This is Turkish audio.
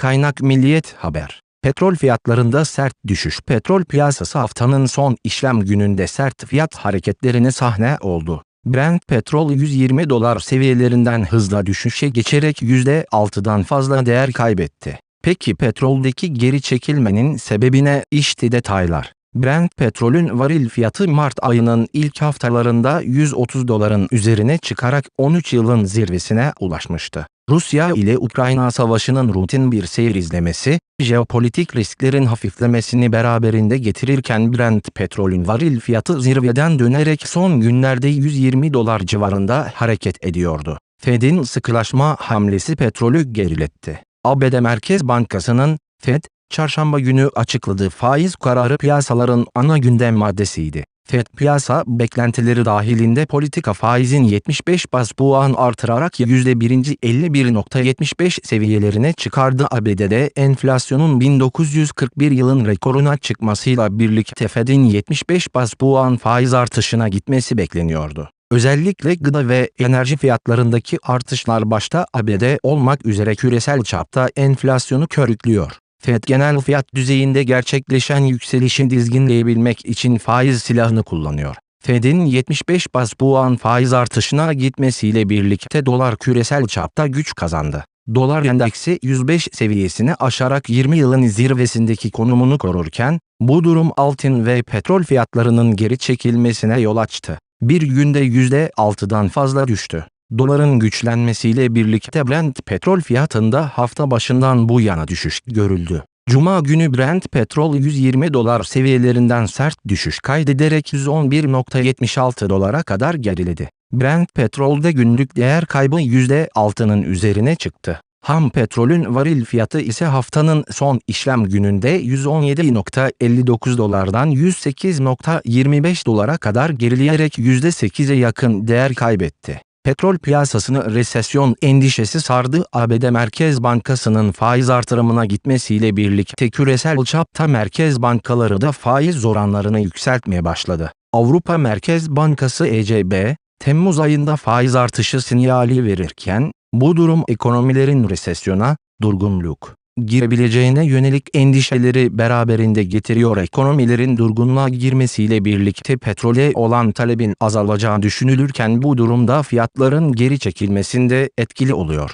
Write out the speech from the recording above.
Kaynak Milliyet Haber. Petrol fiyatlarında sert düşüş. Petrol piyasası haftanın son işlem gününde sert fiyat hareketlerine sahne oldu. Brent petrol 120 dolar seviyelerinden hızla düşüşe geçerek %6'dan fazla değer kaybetti. Peki petroldeki geri çekilmenin sebebine işte detaylar. Brent petrolün varil fiyatı Mart ayının ilk haftalarında 130 doların üzerine çıkarak 13 yılın zirvesine ulaşmıştı. Rusya ile Ukrayna savaşının rutin bir seyir izlemesi, jeopolitik risklerin hafiflemesini beraberinde getirirken Brent petrolün varil fiyatı zirveden dönerek son günlerde 120 dolar civarında hareket ediyordu. Fed'in sıkılaşma hamlesi petrolü geriletti. ABD Merkez Bankası'nın Fed, çarşamba günü açıkladığı faiz kararı piyasaların ana gündem maddesiydi. FED piyasa beklentileri dahilinde politika faizin 75 bas puan artırarak %1. 51.75 seviyelerine çıkardı. ABD'de enflasyonun 1941 yılın rekoruna çıkmasıyla birlikte Fed'in 75 bas puan faiz artışına gitmesi bekleniyordu. Özellikle gıda ve enerji fiyatlarındaki artışlar başta ABD olmak üzere küresel çapta enflasyonu körüklüyor. FED genel fiyat düzeyinde gerçekleşen yükselişi dizginleyebilmek için faiz silahını kullanıyor. Fed'in 75 bas puan faiz artışına gitmesiyle birlikte dolar küresel çapta güç kazandı. Dolar endeksi 105 seviyesini aşarak 20 yılın zirvesindeki konumunu korurken, bu durum altın ve petrol fiyatlarının geri çekilmesine yol açtı. Bir günde %6'dan fazla düştü. Doların güçlenmesiyle birlikte Brent petrol fiyatında hafta başından bu yana düşüş görüldü. Cuma günü Brent petrol 120 dolar seviyelerinden sert düşüş kaydederek 111.76 dolara kadar geriledi. Brent petrolde günlük değer kaybı %6'nın üzerine çıktı. Ham petrolün varil fiyatı ise haftanın son işlem gününde 117.59 dolardan 108.25 dolara kadar gerileyerek %8'e yakın değer kaybetti. Petrol piyasasını resesyon endişesi sardı. ABD Merkez Bankası'nın faiz artırımına gitmesiyle birlikte küresel çapta merkez bankaları da faiz oranlarını yükseltmeye başladı. Avrupa Merkez Bankası ECB, Temmuz ayında faiz artışı sinyali verirken, bu durum ekonomilerin resesyona, durgunluk girebileceğine yönelik endişeleri beraberinde getiriyor. Ekonomilerin durgunluğa girmesiyle birlikte petrole olan talebin azalacağı düşünülürken bu durumda fiyatların geri çekilmesinde etkili oluyor.